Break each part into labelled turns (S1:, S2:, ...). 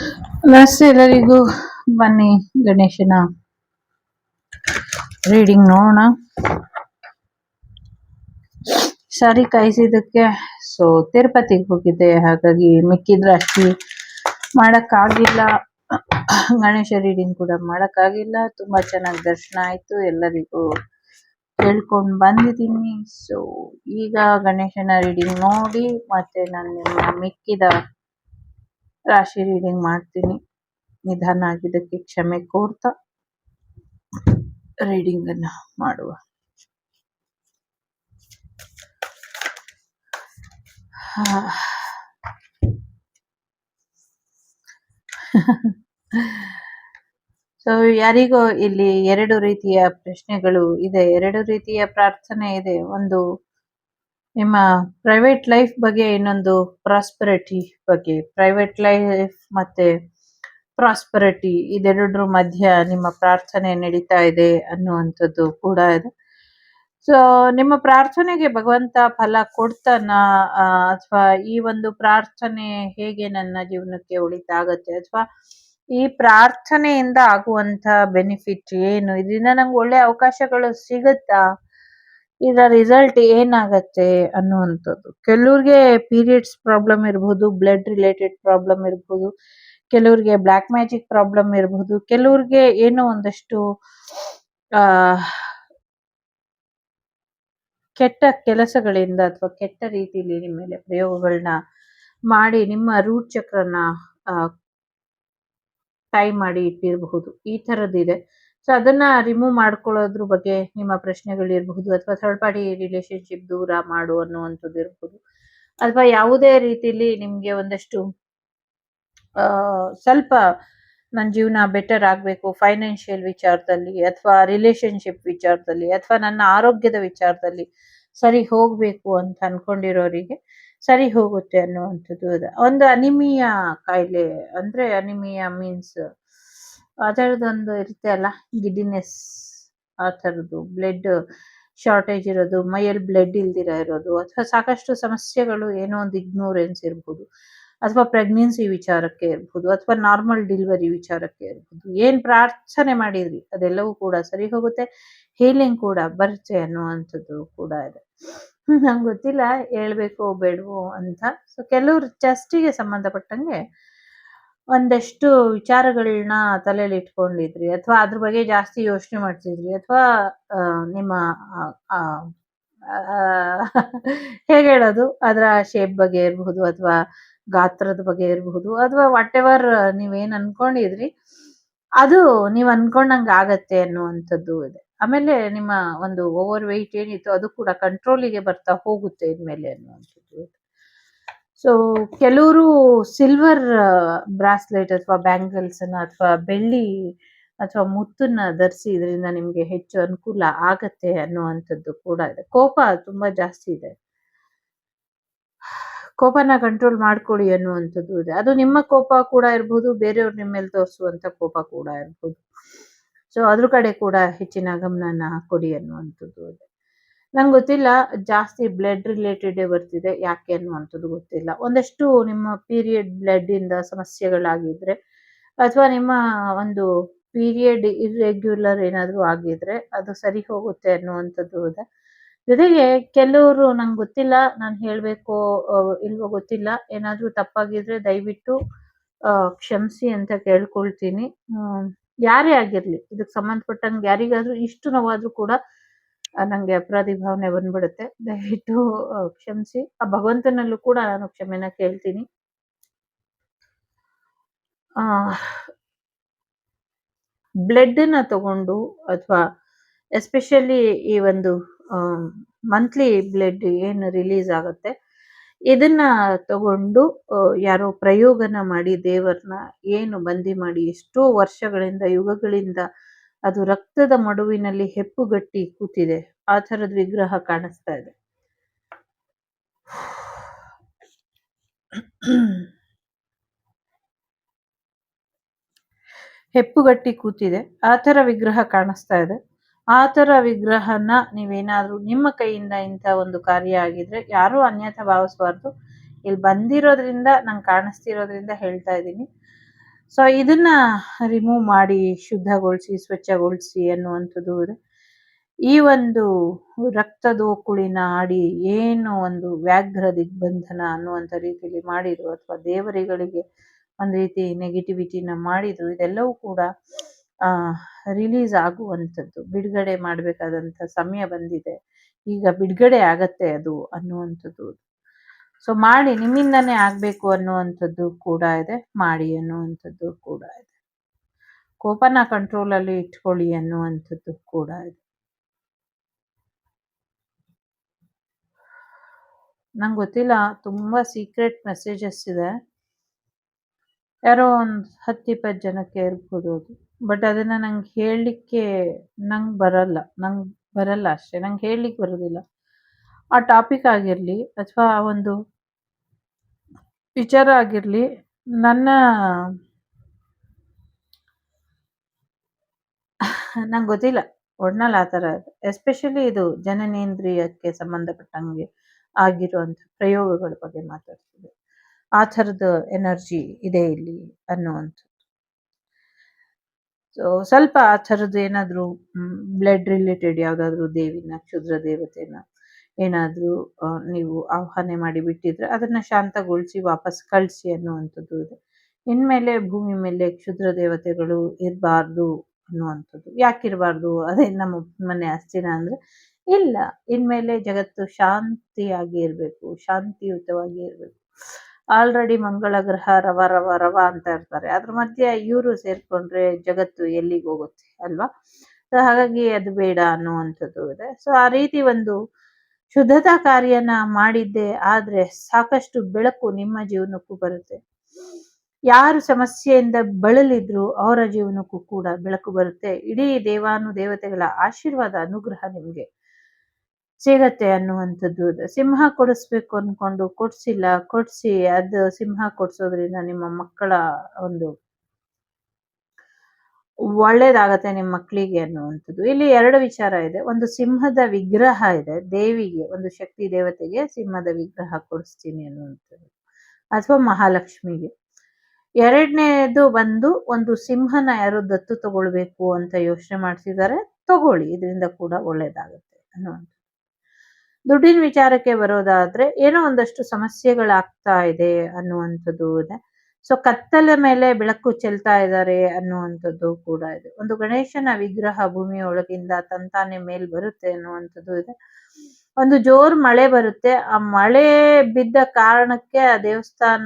S1: ನಮಸ್ತೆ ಎಲ್ಲರಿಗೂ ಬನ್ನಿ ಗಣೇಶನ ರೀಡಿಂಗ್ ನೋಡೋಣ. ಸರಿ ಕಾಯಿಸಿದ್ದಕ್ಕೆ ಸೊ ತಿರುಪತಿಗೆ ಹೋಗಿದ್ದೆ, ಹಾಗಾಗಿ ಮಿಕ್ಕಿದ್ರೆ ರಾಶಿ ಮಾಡೋಕ್ಕಾಗಿಲ್ಲ. ಗಣೇಶ ರೀಡಿಂಗ್ ಕೂಡ ಮಾಡೋಕ್ಕಾಗಿಲ್ಲ. ತುಂಬಾ ಚೆನ್ನಾಗಿ ದರ್ಶನ ಆಯ್ತು. ಎಲ್ಲರಿಗೂ ಹೇಳ್ಕೊಂಡು ಬಂದಿದ್ದೀನಿ. ಸೊ ಈಗ ಗಣೇಶನ ರೀಡಿಂಗ್ ನೋಡಿ, ಮತ್ತೆ ನಾನು ನಿಮ್ಮ ಮಿಕ್ಕಿದ ರಾಶಿ ರೀಡಿಂಗ್ ಮಾಡ್ತೀನಿ. ನಿಧಾನ ಆಗಿದ್ದಕ್ಕೆ ಕ್ಷಮೆ ಕೋರ್ತಾ ರೀಡಿಂಗ್ ಅನ್ನ ಮಾಡುವ. ಸೊ ಯಾರಿಗೋ ಇಲ್ಲಿ ಎರಡು ರೀತಿಯ ಪ್ರಶ್ನೆಗಳು ಇದೆ. ಎರಡು ರೀತಿಯ ಪ್ರಾರ್ಥನೆ ಇದೆ. ಒಂದು ನಿಮ್ಮ ಪ್ರೈವೇಟ್ ಲೈಫ್ ಬಗ್ಗೆ ಇನ್ನೊಂದು ಪ್ರಾಸ್ಪರಿಟಿ ಬಗ್ಗೆ. ಪ್ರೈವೇಟ್ ಲೈಫ್ ಮತ್ತೆ ಪ್ರಾಸ್ಪರಿಟಿ ಇದೆರಡರ ಮಧ್ಯ ನಿಮ್ಮ ಪ್ರಾರ್ಥನೆ ನಡೀತಾ ಇದೆ ಅನ್ನುವಂಥದ್ದು ಕೂಡ ಇದೆ. ಸೊ ನಿಮ್ಮ ಪ್ರಾರ್ಥನೆಗೆ ಭಗವಂತ ಫಲ ಕೊಡ್ತಾನ? ಅಥವಾ ಈ ಒಂದು ಪ್ರಾರ್ಥನೆ ಹೇಗೆ ನನ್ನ ಜೀವನಕ್ಕೆ ಉಳಿತಾಗತ್ತೆ ಅಥವಾ ಈ ಪ್ರಾರ್ಥನೆಯಿಂದ ಆಗುವಂತ ಬೆನಿಫಿಟ್ ಏನು? ಇದರಿಂದ ನಂಗೆ ಒಳ್ಳೆ ಅವಕಾಶಗಳು ಸಿಗುತ್ತಾ? ಇದರ ರಿಸಲ್ಟ್ ಏನಾಗುತ್ತೆ ಅನ್ನುವಂಥದ್ದು. ಕೆಲವ್ರಿಗೆ ಪೀರಿಯಡ್ಸ್ ಪ್ರಾಬ್ಲಮ್ ಇರಬಹುದು ಬ್ಲಡ್ ರಿಲೇಟೆಡ್ ಪ್ರಾಬ್ಲಮ್ ಇರಬಹುದು ಕೆಲವ್ರಿಗೆ ಬ್ಲ್ಯಾಕ್ ಮ್ಯಾಜಿಕ್ ಪ್ರಾಬ್ಲಮ್ ಇರಬಹುದು ಕೆಲವ್ರಿಗೆ ಏನೋ ಒಂದಷ್ಟು ಕೆಟ್ಟ ಕೆಲಸಗಳಿಂದ ಅಥವಾ ಕೆಟ್ಟ ರೀತಿಯಲ್ಲಿ ನಿಮ್ಮ ಮೇಲೆ ಪ್ರಯೋಗಗಳನ್ನ ಮಾಡಿ ನಿಮ್ಮ ರೂಟ್ ಚಕ್ರನ ಟೈ ಮಾಡಿ ಇಟ್ಟಿರಬಹುದು. ಈ ತರದಿದೆ ಸೊ ಅದನ್ನ ರಿಮೂವ್ ಮಾಡ್ಕೊಳ್ಳೋದ್ರ ಬಗ್ಗೆ ನಿಮ್ಮ ಪ್ರಶ್ನೆಗಳಿರಬಹುದು ಅಥವಾ ಥರ್ಡ್ ಪಾರ್ಟಿ ರಿಲೇಶನ್ಶಿಪ್ ದೂರ ಮಾಡು ಅನ್ನುವಂಥದ್ದು ಇರಬಹುದು. ಅಥವಾ ಯಾವುದೇ ರೀತಿಯಲ್ಲಿ ನಿಮ್ಗೆ ಒಂದಷ್ಟು ಸ್ವಲ್ಪ ನನ್ನ ಜೀವನ ಬೆಟರ್ ಆಗಬೇಕು ಫೈನಾನ್ಷಿಯಲ್ ವಿಚಾರದಲ್ಲಿ ಅಥವಾ ರಿಲೇಶನ್ಶಿಪ್ ವಿಚಾರದಲ್ಲಿ ಅಥವಾ ನನ್ನ ಆರೋಗ್ಯದ ವಿಚಾರದಲ್ಲಿ ಸರಿ ಹೋಗ್ಬೇಕು ಅಂತ ಅನ್ಕೊಂಡಿರೋರಿಗೆ ಸರಿ ಹೋಗುತ್ತೆ ಅನ್ನುವಂಥದ್ದು. ಅದು ಒಂದು ಅನಿಮಿಯಾ ಕಾಯಿಲೆ ಅಂದ್ರೆ ಅನಿಮಿಯಾ ಮೀನ್ಸ್ ಅದರದೊಂದು ಇರುತ್ತೆ ಅಲ್ಲ? ಗಿಡ್ಡಿನೆಸ್ ಆ ಥರದ್ದು. ಬ್ಲಡ್ ಶಾರ್ಟೇಜ್ ಇರೋದು, ಮೈಯಲ್ಲಿ ಬ್ಲಡ್ ಇಲ್ದಿರ ಇರೋದು, ಅಥವಾ ಸಾಕಷ್ಟು ಸಮಸ್ಯೆಗಳು ಏನೋ ಒಂದು ಇಗ್ನೋರೆನ್ಸ್ ಇರ್ಬೋದು, ಅಥವಾ ಪ್ರೆಗ್ನೆನ್ಸಿ ವಿಚಾರಕ್ಕೆ ಇರ್ಬೋದು, ಅಥವಾ ನಾರ್ಮಲ್ ಡಿಲಿವರಿ ವಿಚಾರಕ್ಕೆ ಇರ್ಬೋದು. ಏನ್ ಪ್ರಾರ್ಥನೆ ಮಾಡಿದ್ರಿ? ಅದೆಲ್ಲವೂ ಕೂಡ ಸರಿ ಹೋಗುತ್ತೆ. ಹೀಲಿಂಗ್ ಕೂಡ ಬರುತ್ತೆ ಅನ್ನುವಂಥದ್ದು ಕೂಡ ಇದೆ. ನಂಗೆ ಗೊತ್ತಿಲ್ಲ. ಹೇಳ್ಬೇಕು ಬೇಡವೋ ಅಂತ. ಸೊ ಕೆಲವರು ಚೆಸ್ಟಿಗೆ ಸಂಬಂಧಪಟ್ಟಂಗೆ ಒಂದಷ್ಟು ವಿಚಾರಗಳನ್ನ ತಲೆಯಲ್ಲಿ ಇಟ್ಕೊಂಡಿದ್ರಿ ಅಥವಾ ಅದ್ರ ಬಗ್ಗೆ ಜಾಸ್ತಿ ಯೋಚನೆ ಮಾಡ್ತಿದ್ರಿ ಅಥವಾ ನಿಮ್ಮ ಹೇಗೆ ಹೇಳೋದು? ಅದರ ಶೇಪ್ ಬಗ್ಗೆ ಇರಬಹುದು ಅಥವಾ ಗಾತ್ರದ ಬಗ್ಗೆ ಇರಬಹುದು ಅಥವಾ ವಾಟ್ ಎವರ್ ನೀವೇನು ಅನ್ಕೊಂಡಿದ್ರಿ, ಅದು ನೀವು ಅನ್ಕೊಂಡಂಗೆ ಆಗತ್ತೆ ಅನ್ನುವಂಥದ್ದು ಇದೆ. ಆಮೇಲೆ ನಿಮ್ಮ ಒಂದು ಓವರ್ ವೆಯ್ಟ್ ಏನಿತ್ತು ಅದು ಕೂಡ ಕಂಟ್ರೋಲಿಗೆ ಬರ್ತಾ ಹೋಗುತ್ತೆ ಇನ್ಮೇಲೆ ಅನ್ನುವಂಥದ್ದು. ಸೊ ಕೆಲವರು ಸಿಲ್ವರ್ ಬ್ರಾಸ್ಲೆಟ್ ಅಥವಾ ಬ್ಯಾಂಗಲ್ಸ್ ಅನ್ನ ಅಥವಾ ಬೆಳ್ಳಿ ಅಥವಾ ಮುತ್ತನ್ನ ಧರಿಸಿ ಇದರಿಂದ ನಿಮಗೆ ಹೆಚ್ಚು ಅನುಕೂಲ ಆಗತ್ತೆ ಅನ್ನುವಂಥದ್ದು ಕೂಡ ಇದೆ. ಕೋಪ ತುಂಬಾ ಜಾಸ್ತಿ ಇದೆ. ಕೋಪನ ಕಂಟ್ರೋಲ್ ಮಾಡ್ಕೊಳ್ಳಿ ಅನ್ನುವಂಥದ್ದು ಇದೆ. ಅದು ನಿಮ್ಮ ಕೋಪ ಕೂಡ ಇರಬಹುದು ಬೇರೆಯವ್ರು ನಿಮ್ಮ ಮೇಲೆ ತೋರಿಸುವಂತ ಕೋಪ ಕೂಡ ಇರಬಹುದು ಸೊ ಅದ್ರ ಕಡೆ ಕೂಡ ಹೆಚ್ಚಿನ ಗಮನನ ಕೊಡಿ ಅನ್ನುವಂಥದ್ದು ಇದೆ. ನಂಗೆ ಗೊತ್ತಿಲ್ಲ, ಜಾಸ್ತಿ ಬ್ಲಡ್ ರಿಲೇಟೆಡ್ ಬರ್ತಿದೆ, ಯಾಕೆ ಅನ್ನುವಂಥದ್ದು ಗೊತ್ತಿಲ್ಲ. ಒಂದಷ್ಟು ನಿಮ್ಮ ಪೀರಿಯಡ್ ಬ್ಲಡ್ ಇಂದ ಸಮಸ್ಯೆಗಳಾಗಿದ್ರೆ, ಅಥವಾ ನಿಮ್ಮ ಒಂದು ಪೀರಿಯಡ್ ಇರ್ರೆಗ್ಯುಲರ್ ಏನಾದರೂ ಆಗಿದ್ರೆ, ಅದು ಸರಿ ಹೋಗುತ್ತೆ ಅನ್ನುವಂಥದ್ದು ಇದೆ ಜೊತೆಗೆ ಕೆಲವರು ನಂಗೆ ಗೊತ್ತಿಲ್ಲ, ನಾನು ಹೇಳಬೇಕು ಇಲ್ವೋ ಗೊತ್ತಿಲ್ಲ, ಏನಾದರೂ ತಪ್ಪಾಗಿದ್ರೆ ದಯವಿಟ್ಟು ಕ್ಷಮಿಸಿ ಅಂತ ಕೇಳ್ಕೊಳ್ತೀನಿ. ಯಾರೇ ಆಗಿರ್ಲಿ ಇದಕ್ಕೆ ಸಂಬಂಧಪಟ್ಟಂಗೆ ಯಾರಿಗಾದ್ರೂ ಇಷ್ಟು ನೋವಾದ್ರೂ ಕೂಡ ನಂಗೆ ಅಪರಾಧಿ ಭಾವನೆ ಬಂದ್ಬಿಡುತ್ತೆ. ದಯವಿಟ್ಟು ಕ್ಷಮಿಸಿ. ಆ, ಭಗವಂತನಲ್ಲೂ ಕೂಡ ನಾನು ಕ್ಷಮೆನ ಕೇಳ್ತೀನಿ. ಆ ಬ್ಲಡ್ನ ತಗೊಂಡು ಅಥವಾ ಎಸ್ಪೆಷಲಿ ಈ ಒಂದು ಮಂತ್ಲಿ ಬ್ಲಡ್ ಏನು ರಿಲೀಸ್ ಆಗುತ್ತೆ, ಇದನ್ನ ತಗೊಂಡು ಯಾರೋ ಪ್ರಯೋಗನ ಮಾಡಿ ದೇವರನ್ನ ಏನು ಬಂದಿ ಮಾಡಿ ಎಷ್ಟೋ ವರ್ಷಗಳಿಂದ, ಯುಗಗಳಿಂದ ಅದು ರಕ್ತದ ಮಡುವಿನಲ್ಲಿ ಹೆಪ್ಪುಗಟ್ಟಿ ಕೂತಿದೆ. ಆ ಥರದ ವಿಗ್ರಹ ಕಾಣಿಸ್ತಾ ಇದೆ. ಹೆಪ್ಪುಗಟ್ಟಿ ಕೂತಿದೆ. ಆ ಥರ ವಿಗ್ರಹ ಕಾಣಿಸ್ತಾ ಇದೆ. ಆ ಥರ ವಿಗ್ರಹನ ನೀವೇನಾದ್ರೂ ನಿಮ್ಮ ಕೈಯಿಂದ ಇಂಥ ಒಂದು ಕಾರ್ಯ ಆಗಿದ್ರೆ ಯಾರೂ ಅನ್ಯಥ ಭಾವಿಸಬಾರ್ದು. ಇಲ್ಲಿ ಬಂದಿರೋದ್ರಿಂದ, ನಂಗೆ ಕಾಣಿಸ್ತಿರೋದ್ರಿಂದ ಹೇಳ್ತಾ ಇದ್ದೀನಿ. ಸೊ ಇದನ್ನ ರಿಮೂವ್ ಮಾಡಿ ಶುದ್ಧಗೊಳಿಸಿ, ಸ್ವಚ್ಛಗೊಳಿಸಿ ಅನ್ನುವಂಥದ್ದು ಈ ಒಂದು ರಕ್ತದೋಕುಳಿನ ಆಡಿ ಏನು ಒಂದು ವ್ಯಾಘ್ರ ದಿಗ್ಬಂಧನ ಅನ್ನುವಂಥ ರೀತಿಯಲ್ಲಿ ಮಾಡಿದ್ರು, ಅಥವಾ ದೇವರಿಗಳಿಗೆ ಒಂದು ರೀತಿ ನೆಗೆಟಿವಿಟಿನ ಮಾಡಿದ್ರು, ಇದೆಲ್ಲವೂ ಕೂಡ ರಿಲೀಸ್ ಆಗುವಂಥದ್ದು. ಬಿಡುಗಡೆ ಮಾಡಬೇಕಾದಂಥ ಸಮಯ ಬಂದಿದೆ. ಈಗ ಬಿಡುಗಡೆ ಆಗತ್ತೆ ಅದು ಅನ್ನುವಂಥದ್ದು. ಸೊ ಮಾಡಿ ನಿಮ್ಮಿಂದನೇ ಆಗಬೇಕು ಅನ್ನುವಂಥದ್ದು ಕೂಡ ಇದೆ. ಮಾಡಿ ಅನ್ನುವಂಥದ್ದು ಕೂಡ ಇದೆ. ಕೋಪನ ಕಂಟ್ರೋಲ್ ಅಲ್ಲಿ ಇಟ್ಕೊಳ್ಳಿ ಅನ್ನುವಂಥದ್ದು ಕೂಡ ಇದೆ. ನಂಗೆ ಗೊತ್ತಿಲ್ಲ, ತುಂಬ ಸೀಕ್ರೆಟ್ ಮೆಸೇಜಸ್ ಇದೆ. ಯಾರೋ ಒಂದು ಹತ್ತು ಇಪ್ಪತ್ತು ಜನಕ್ಕೆ ಇರ್ಬೋದು ಅದು. ಬಟ್ ಅದನ್ನ ನಂಗೆ ಹೇಳಲಿಕ್ಕೆ ನಂಗೆ ಬರಲ್ಲ. ನಂಗೆ ಬರಲ್ಲ ಅಷ್ಟೇ. ನಂಗೆ ಹೇಳಲಿಕ್ಕೆ ಬರೋದಿಲ್ಲ. ಆ ಟಾಪಿಕ್ ಆಗಿರಲಿ ಅಥವಾ ಆ ಒಂದು ವಿಚಾರ ಆಗಿರಲಿ, ನನ್ನ ನಂಗೆ ಗೊತ್ತಿಲ್ಲ. ಒಡ್ನಲ್ಲಿ ಆ ಥರ ಎಸ್ಪೆಷಲಿ ಇದು ಜನನೇಂದ್ರಿಯಕ್ಕೆ ಸಂಬಂಧಪಟ್ಟಂಗೆ ಆಗಿರುವಂಥ ಪ್ರಯೋಗಗಳ ಬಗ್ಗೆ ಮಾತಾಡ್ತಿದೆ. ಆ ಥರದ ಎನರ್ಜಿ ಇದೆ ಇಲ್ಲಿ ಅನ್ನುವಂಥದ್ದು. ಸೊ ಸ್ವಲ್ಪ ಆ ಥರದ್ದು ಏನಾದರೂ ಬ್ಲಡ್ ರಿಲೇಟೆಡ್ ಯಾವುದಾದ್ರೂ ದೇವಿನ, ಕ್ಷುದ್ರ ದೇವತೆನ ಏನಾದರೂ ನೀವು ಆಹ್ವಾನ ಮಾಡಿ ಬಿಟ್ಟಿದ್ರೆ ಅದನ್ನ ಶಾಂತಗೊಳಿಸಿ ವಾಪಸ್ ಕಳಿಸಿ ಅನ್ನುವಂಥದ್ದು ಇದೆ. ಇನ್ಮೇಲೆ ಭೂಮಿ ಮೇಲೆ ಕ್ಷುದ್ರ ದೇವತೆಗಳು ಇರಬಾರ್ದು ಅನ್ನುವಂಥದ್ದು. ಯಾಕಿರಬಾರ್ದು? ಅದೇ ನಮ್ಮ ಮನೆ ಅಸ್ತಿನ ಅಂದ್ರೆ ಇಲ್ಲ. ಇನ್ಮೇಲೆ ಜಗತ್ತು ಶಾಂತಿಯಾಗಿ ಇರಬೇಕು, ಶಾಂತಿಯುತವಾಗಿ ಇರಬೇಕು. ಆಲ್ರೆಡಿ ಮಂಗಳ ಗ್ರಹ ರವ ರವ ರವ ಅಂತ ಇರ್ತಾರೆ. ಅದ್ರ ಮಧ್ಯೆ ಇವರು ಸೇರ್ಕೊಂಡ್ರೆ ಜಗತ್ತು ಎಲ್ಲಿಗೆ ಹೋಗುತ್ತೆ ಅಲ್ವಾ? ಸೊ ಹಾಗಾಗಿ ಅದು ಬೇಡ ಅನ್ನುವಂಥದ್ದು ಇದೆ. ಸೊ ಆ ರೀತಿ ಒಂದು ಶುದ್ಧತಾ ಕಾರ್ಯನ ಮಾಡಿದ್ದೆ ಆದ್ರೆ ಸಾಕಷ್ಟು ಬೆಳಕು ನಿಮ್ಮ ಜೀವನಕ್ಕೂ ಬರುತ್ತೆ. ಯಾರು ಸಮಸ್ಯೆಯಿಂದ ಬಳಲಿದ್ರು ಅವರ ಜೀವನಕ್ಕೂ ಕೂಡ ಬೆಳಕು ಬರುತ್ತೆ. ಇಡೀ ದೇವಾನು ದೇವತೆಗಳ ಆಶೀರ್ವಾದ ಅನುಗ್ರಹ ನಿಮ್ಗೆ. ಸಿಗತ್ತೆ ಅನ್ನುವಂಥದ್ದು. ಸಿಂಹ ಕೊಡಿಸ್ಬೇಕು ಅನ್ಕೊಂಡು ಕೊಡ್ಸಿಲ್ಲ, ಕೊಡ್ಸಿ ಅದು ಸಿಂಹ ಕೊಡ್ಸೋದ್ರಿಂದ ನಿಮ್ಮ ಮಕ್ಕಳ ಒಂದು ಒಳ್ಳೇದಾಗತ್ತೆ ನಿಮ್ಮ ಮಕ್ಕಳಿಗೆ ಅನ್ನುವಂಥದ್ದು. ಇಲ್ಲಿ ಎರಡು ವಿಚಾರ ಇದೆ. ಒಂದು ಸಿಂಹದ ವಿಗ್ರಹ ಇದೆ. ದೇವಿಗೆ, ಒಂದು ಶಕ್ತಿ ದೇವತೆಗೆ ಸಿಂಹದ ವಿಗ್ರಹ ಕೊಡಿಸ್ತೀನಿ ಅನ್ನುವಂಥದ್ದು. ಅಥವಾ ಮಹಾಲಕ್ಷ್ಮಿಗೆ. ಎರಡನೇದು ಬಂದು ಒಂದು ಸಿಂಹನ ಯಾರು ದತ್ತು ತಗೊಳ್ಬೇಕು ಅಂತ ಯೋಚನೆ ಮಾಡ್ತಿದ್ದಾರೆ ತಗೊಳ್ಳಿ. ಇದರಿಂದ ಕೂಡ ಒಳ್ಳೇದಾಗುತ್ತೆ ಅನ್ನುವಂಥದ್ದು. ದುಡ್ಡಿನ ವಿಚಾರಕ್ಕೆ ಬರೋದಾದ್ರೆ ಏನೋ ಒಂದಷ್ಟು ಸಮಸ್ಯೆಗಳಾಗ್ತಾ ಇದೆ ಅನ್ನುವಂಥದ್ದು ಇದೆ. ಸೊ ಕತ್ತಲ ಮೇಲೆ ಬೆಳಕು ಚೆಲ್ತಾ ಇದ್ದಾರೆ ಅನ್ನುವಂಥದ್ದು ಕೂಡ ಇದೆ. ಒಂದು ಗಣೇಶನ ವಿಗ್ರಹ ಭೂಮಿಯೊಳಗಿಂದ ತಂತಾನೆ ಮೇಲ್ ಬರುತ್ತೆ ಅನ್ನುವಂಥದ್ದು ಇದೆ. ಒಂದು ಜೋರ್ ಮಳೆ ಬರುತ್ತೆ. ಆ ಮಳೆ ಬಿದ್ದ ಕಾರಣಕ್ಕೆ ಆ ದೇವಸ್ಥಾನದಿಂದ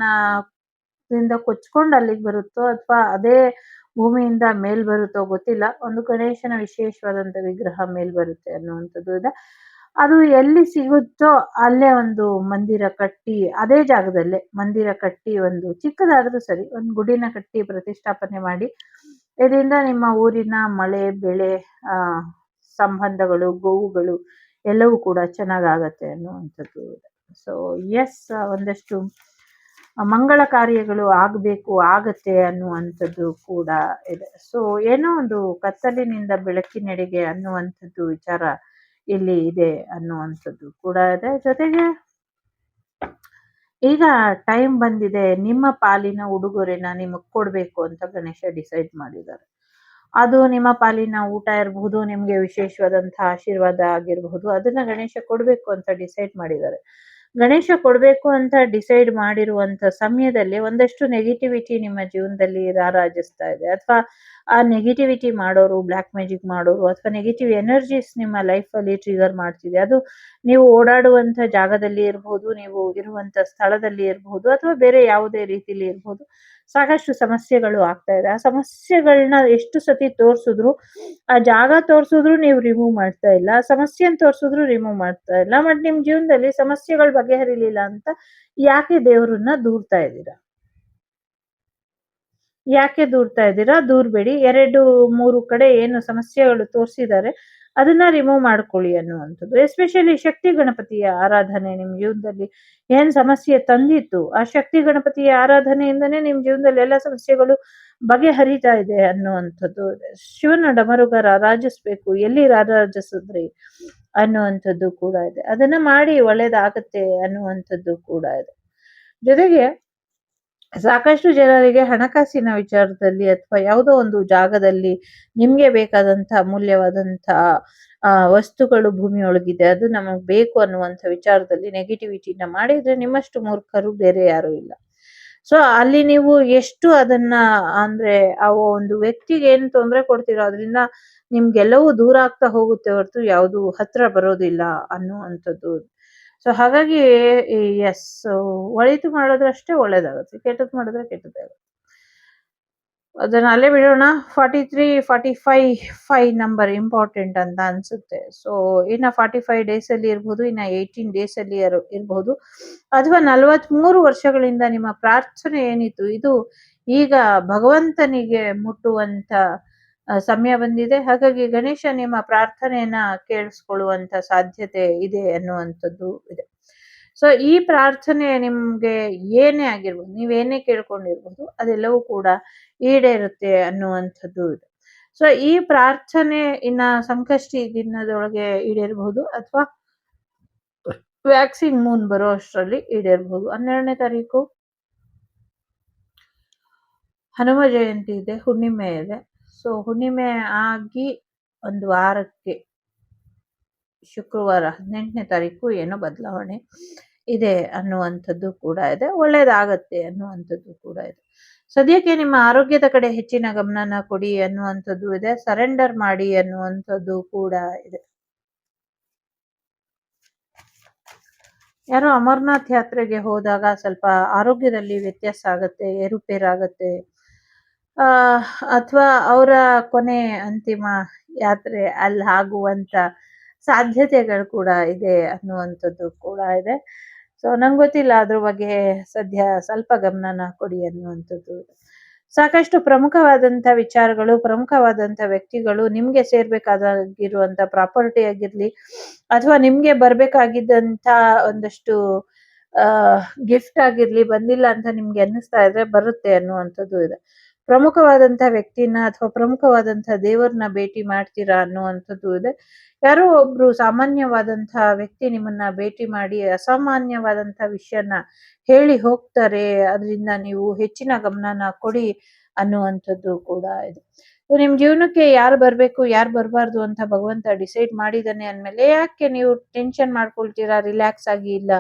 S1: ಕೊಚ್ಕೊಂಡು ಅಲ್ಲಿಗೆ ಬರುತ್ತೋ ಅಥವಾ ಅದೇ ಭೂಮಿಯಿಂದ ಮೇಲ್ ಬರುತ್ತೋ ಗೊತ್ತಿಲ್ಲ. ಒಂದು ಗಣೇಶನ ವಿಶೇಷವಾದಂತ ವಿಗ್ರಹ ಮೇಲ್ ಬರುತ್ತೆ ಅನ್ನುವಂಥದ್ದು ಇದೆ. ಅದು ಎಲ್ಲಿ ಸಿಗುತ್ತೋ ಅಲ್ಲೇ ಒಂದು ಮಂದಿರ ಕಟ್ಟಿ, ಅದೇ ಜಾಗದಲ್ಲೇ ಮಂದಿರ ಕಟ್ಟಿ ಒಂದು ಚಿಕ್ಕದಾದರೂ ಸರಿ ಒಂದು ಗುಡಿನ ಕಟ್ಟಿ ಪ್ರತಿಷ್ಠಾಪನೆ ಮಾಡಿ, ಇದರಿಂದ ನಿಮ್ಮ ಊರಿನ ಮಳೆ, ಬೆಳೆ ಸಂಬಂಧಗಳು, ಗೋವುಗಳು ಎಲ್ಲವೂ ಕೂಡ ಚೆನ್ನಾಗಾಗತ್ತೆ ಅನ್ನುವಂಥದ್ದು. ಸೊ ಎಸ್ ಒಂದಷ್ಟು ಮಂಗಳ ಕಾರ್ಯಗಳು ಆಗಬೇಕು, ಆಗತ್ತೆ ಅನ್ನುವಂಥದ್ದು ಕೂಡ ಇದೆ. ಸೊ ಏನೋ ಒಂದು ಕತ್ತಲಿನಿಂದ ಬೆಳಕಿನೆಡೆಗೆ ಅನ್ನುವಂಥದ್ದು ವಿಚಾರ ಇಲ್ಲಿ ಇದೆ ಅನ್ನುವಂಥದ್ದು ಕೂಡ ಇದೆ. ಜೊತೆಗೆ ಈಗ ಟೈಮ್ ಬಂದಿದೆ, ನಿಮ್ಮ ಪಾಲಿನ ಉಡುಗೊರೆನ ನಿಮಗೆ ಕೊಡಬೇಕು ಅಂತ ಗಣೇಶ ಡಿಸೈಡ್ ಮಾಡಿದ್ದಾರೆ. ಅದು ನಿಮ್ಮ ಪಾಲಿನ ಊಟ ಇರಬಹುದು, ನಿಮಗೆ ವಿಶೇಷವಾದಂತಹ ಆಶೀರ್ವಾದ ಆಗಿರಬಹುದು, ಅದನ್ನ ಗಣೇಶ ಕೊಡಬೇಕು ಅಂತ ಡಿಸೈಡ್ ಮಾಡಿದ್ದಾರೆ. ಗಣೇಶ ಕೊಡಬೇಕು ಅಂತ ಡಿಸೈಡ್ ಮಾಡಿರುವಂತ ಸಮಯದಲ್ಲಿ ಒಂದಷ್ಟು ನೆಗೆಟಿವಿಟಿ ನಿಮ್ಮ ಜೀವನದಲ್ಲಿ ರಾರಾಜಿಸ್ತಾ ಇದೆ. ಅಥವಾ ಆ ನೆಗೆಟಿವಿಟಿ ಮಾಡೋರು ಬ್ಲ್ಯಾಕ್ ಮ್ಯಾಜಿಕ್ ಮಾಡೋರು ಅಥವಾ ನೆಗೆಟಿವ್ ಎನರ್ಜೀಸ್ ನಿಮ್ಮ ಲೈಫ್ ಅಲ್ಲಿ ಟ್ರಿಗರ್ ಮಾಡ್ತಿದೆ. ಅದು ನೀವು ಓಡಾಡುವಂತ ಜಾಗದಲ್ಲಿ ಇರಬಹುದು ನೀವು ಇರುವಂತ ಸ್ಥಳದಲ್ಲಿ ಇರಬಹುದು ಅಥವಾ ಬೇರೆ ಯಾವುದೇ ರೀತಿಯಲ್ಲಿ ಇರಬಹುದು ಸಾಕಷ್ಟು ಸಮಸ್ಯೆಗಳು ಆಗ್ತಾ ಇದೆ. ಆ ಸಮಸ್ಯೆಗಳನ್ನ ಎಷ್ಟು ಸತಿ ತೋರ್ಸಿದ್ರು, ಆ ಜಾಗ ತೋರ್ಸಿದ್ರು ನೀವು ರಿಮೂವ್ ಮಾಡ್ತಾ ಇಲ್ಲ. ಆ ಸಮಸ್ಯೆನ ತೋರ್ಸಿದ್ರು ರಿಮೂವ್ ಮಾಡ್ತಾ ಇಲ್ಲ. ಬಟ್ ನಿಮ್ ಜೀವನದಲ್ಲಿ ಸಮಸ್ಯೆಗಳು ಬಗೆಹರಿಲಿಲ್ಲ ಅಂತ ಯಾಕೆ ದೇವರನ್ನ ದೂರ್ತಾ ಇದ್ದೀರಾ? ಯಾಕೆ ದೂರ್ತಾ ಇದ್ದೀರಾ? ದೂರ್ಬೇಡಿ ಎರಡು, ಮೂರು ಕಡೆ ಏನು ಸಮಸ್ಯೆಗಳು ತೋರಿಸಿದ್ದಾರೆ, ಅದನ್ನ ರಿಮೂವ್ ಮಾಡ್ಕೊಳ್ಳಿ ಅನ್ನುವಂಥದ್ದು. ಎಸ್ಪೆಷಲಿ ಶಕ್ತಿ ಗಣಪತಿಯ ಆರಾಧನೆ ನಿಮ್ ಜೀವನದಲ್ಲಿ ಏನ್ ಸಮಸ್ಯೆ ತಂದಿತ್ತು, ಆ ಶಕ್ತಿ ಗಣಪತಿಯ ಆರಾಧನೆಯಿಂದನೇ ನಿಮ್ ಜೀವನದಲ್ಲಿ ಎಲ್ಲ ಸಮಸ್ಯೆಗಳು ಬಗೆಹರಿತಾ ಇದೆ ಅನ್ನುವಂಥದ್ದು. ಶಿವನ ಡಮರುಗರ ರಾರಾಜಿಸ್ಬೇಕು ಎಲ್ಲಿ ರಾರಾಜಿಸಿದ್ರಿ ಅನ್ನುವಂಥದ್ದು ಕೂಡ ಇದೆ. ಅದನ್ನ ಮಾಡಿ ಒಳ್ಳೇದಾಗತ್ತೆ ಅನ್ನುವಂಥದ್ದು ಕೂಡ ಇದೆ. ಜೊತೆಗೆ ಸಾಕಷ್ಟು ಜನರಿಗೆ ಹಣಕಾಸಿನ ವಿಚಾರದಲ್ಲಿ ಅಥವಾ ಯಾವುದೋ ಒಂದು ಜಾಗದಲ್ಲಿ ನಿಮ್ಗೆ ಬೇಕಾದಂತಹ ಅಮೂಲ್ಯವಾದಂತಹ ವಸ್ತುಗಳು ಭೂಮಿಯೊಳಗಿದೆ, ಅದು ನಮಗೆ ಬೇಕು ಅನ್ನುವಂಥ ವಿಚಾರದಲ್ಲಿ ನೆಗೆಟಿವಿಟಿನ ಮಾಡಿದ್ರೆ ನಿಮ್ಮಷ್ಟು ಮೂರ್ಖರು ಬೇರೆ ಯಾರು ಇಲ್ಲ. ಸೊ ಅಲ್ಲಿ ನೀವು ಎಷ್ಟು ಅದನ್ನ, ಅಂದ್ರೆ ಆ ಒಂದು ವ್ಯಕ್ತಿಗೆ ಏನ್ ತೊಂದರೆ ಕೊಡ್ತೀರೋ ಅದರಿಂದ ನಿಮ್ಗೆಲ್ಲವೂ ದೂರ ಆಗ್ತಾ ಹೋಗುತ್ತೆ ಹೊರತು ಯಾವುದು ಹತ್ರ ಬರೋದಿಲ್ಲ ಅನ್ನುವಂಥದ್ದು. ಸೊ ಹಾಗಾಗಿ ಎಸ್ ಒಳಿತು ಮಾಡಿದ್ರೆ ಅಷ್ಟೇ ಒಳ್ಳೇದಾಗುತ್ತೆ. ಕೆಟ್ಟದ್ದು ಮಾಡಿದ್ರೆ ಕೆಟ್ಟದ್ದಾಗುತ್ತೆ ಅದನ್ನ ಅಲ್ಲೇ ಬಿಡೋಣ. Forty three forty five five number important ಅಂತ ಅನ್ಸುತ್ತೆ. ಸೊ ಇನ್ನ ಫಾರ್ಟಿ ಫೈವ್ ಡೇಸ್ ಅಲ್ಲಿ ಇರ್ಬೋದು, ಇನ್ನ ಏಯ್ಟೀನ್ ಡೇಸ್ ಅಲ್ಲಿ ಇರ್ಬಹುದು ಅಥವಾ ನಲವತ್ಮೂರು ವರ್ಷಗಳಿಂದ ನಿಮ್ಮ ಪ್ರಾರ್ಥನೆ ಏನಿತ್ತು, ಇದು ಈಗ ಭಗವಂತನಿಗೆ ಮುಟ್ಟುವಂತ ಸಮಯ ಬಂದಿದೆ. ಹಾಗಾಗಿ ಗಣೇಶ ನಿಮ್ಮ ಪ್ರಾರ್ಥನೆಯನ್ನ ಕೇಳಿಸ್ಕೊಳ್ಳುವಂತ ಸಾಧ್ಯತೆ ಇದೆ ಅನ್ನುವಂಥದ್ದು ಇದೆ. ಸೊ ಈ ಪ್ರಾರ್ಥನೆ ನಿಮ್ಗೆ ಏನೇ ಆಗಿರ್ಬೋದು ನೀವೇನೇ ಕೇಳ್ಕೊಂಡಿರ್ಬೋದು, ಅದೆಲ್ಲವೂ ಕೂಡ ಈಡೇರುತ್ತೆ ಅನ್ನುವಂಥದ್ದು ಇದೆ. ಸೊ ಈ ಪ್ರಾರ್ಥನೆ ಇನ್ನ ಸಂಕಷ್ಟಿ ದಿನದೊಳಗೆ ಈಡೇರ್ಬಹುದು ಅಥವಾ ವ್ಯಾಕ್ಸಿನ್ ಮೂನ್ ಬರೋ ಅಷ್ಟರಲ್ಲಿ ಈಡೇರ್ಬಹುದು ಹನ್ನೆರಡನೇ ತಾರೀಕು ಹನುಮ ಜಯಂತಿ ಇದೆ, ಹುಣ್ಣಿಮೆ ಇದೆ. ಸೊ ಹುಣ್ಣಿಮೆ ಆಗಿ ಒಂದು ವಾರಕ್ಕೆ ಶುಕ್ರವಾರ ಹದಿನೆಂಟನೇ ತಾರೀಕು ಏನೋ ಬದಲಾವಣೆ ಇದೆ ಅನ್ನುವಂಥದ್ದು ಕೂಡ ಇದೆ. ಒಳ್ಳೇದಾಗತ್ತೆ ಅನ್ನುವಂಥದ್ದು ಕೂಡ ಇದೆ. ಸದ್ಯಕ್ಕೆ ನಿಮ್ಮ ಆರೋಗ್ಯದ ಕಡೆ ಹೆಚ್ಚಿನ ಗಮನನ ಕೊಡಿ ಅನ್ನುವಂಥದ್ದು ಇದೆ. ಸರೆಂಡರ್ ಮಾಡಿ ಅನ್ನುವಂಥದ್ದು ಕೂಡ ಇದೆ. ಯಾರೋ ಅಮರನಾಥ್ ಯಾತ್ರೆಗೆ ಹೋದಾಗ ಸ್ವಲ್ಪ ಆರೋಗ್ಯದಲ್ಲಿ ವ್ಯತ್ಯಾಸ ಆಗತ್ತೆ, ಏರುಪೇರಾಗತ್ತೆ. ಅಥವಾ ಅವರ ಕೊನೆ ಅಂತಿಮ ಯಾತ್ರೆ ಅಲ್ಲಿ ಆಗುವಂತ ಸಾಧ್ಯತೆಗಳು ಕೂಡ ಇದೆ ಅನ್ನುವಂಥದ್ದು ಕೂಡ ಇದೆ. ಸೊ ನಂಗೆ ಗೊತ್ತಿಲ್ಲ ಅದ್ರ ಬಗ್ಗೆ ಸದ್ಯ ಸ್ವಲ್ಪ ಗಮನನ ಕೊಡಿ ಅನ್ನುವಂಥದ್ದು. ಸಾಕಷ್ಟು ಪ್ರಮುಖವಾದಂತ ವಿಚಾರಗಳು ಪ್ರಮುಖವಾದಂತ ವ್ಯಕ್ತಿಗಳು ನಿಮ್ಗೆ ಸೇರ್ಬೇಕಾದಾಗಿರುವಂಥ ಪ್ರಾಪರ್ಟಿ ಆಗಿರ್ಲಿ ಅಥವಾ ನಿಮ್ಗೆ ಬರ್ಬೇಕಾಗಿದ್ದಂತ ಒಂದಷ್ಟು ಗಿಫ್ಟ್ ಆಗಿರ್ಲಿ ಬಂದಿಲ್ಲ ಅಂತ ನಿಮ್ಗೆ ಅನ್ನಿಸ್ತಾ ಇದ್ರೆ ಬರುತ್ತೆ ಅನ್ನುವಂಥದ್ದು ಇದೆ. ಪ್ರಮುಖವಾದಂತ ವ್ಯಕ್ತಿನ ಅಥವಾ ಪ್ರಮುಖವಾದಂತ ದೇವರನ್ನ ಭೇಟಿ ಮಾಡ್ತೀರಾ ಅನ್ನುವಂಥದ್ದು ಇದೆ. ಯಾರೋ ಒಬ್ರು ಸಾಮಾನ್ಯವಾದಂತಹ ವ್ಯಕ್ತಿ ನಿಮ್ಮನ್ನ ಭೇಟಿ ಮಾಡಿ ಅಸಾಮಾನ್ಯವಾದಂತ ವಿಷಯನ ಹೇಳಿ ಹೋಗ್ತಾರೆ, ಅದರಿಂದ ನೀವು ಹೆಚ್ಚಿನ ಗಮನನ ಕೊಡಿ ಅನ್ನುವಂಥದ್ದು ಕೂಡ ಇದೆ. ನಿಮ್ ಜೀವನಕ್ಕೆ ಯಾರು ಬರ್ಬೇಕು, ಯಾರು ಬರಬಾರ್ದು ಅಂತ ಭಗವಂತ ಡಿಸೈಡ್ ಮಾಡಿದಾನೆ ಅಂದ್ಮೇಲೆ ಯಾಕೆ ನೀವು ಟೆನ್ಷನ್ ಮಾಡ್ಕೊಳ್ತೀರಾ? ರಿಲ್ಯಾಕ್ಸ್ ಆಗಿ ಇಲ್ಲ.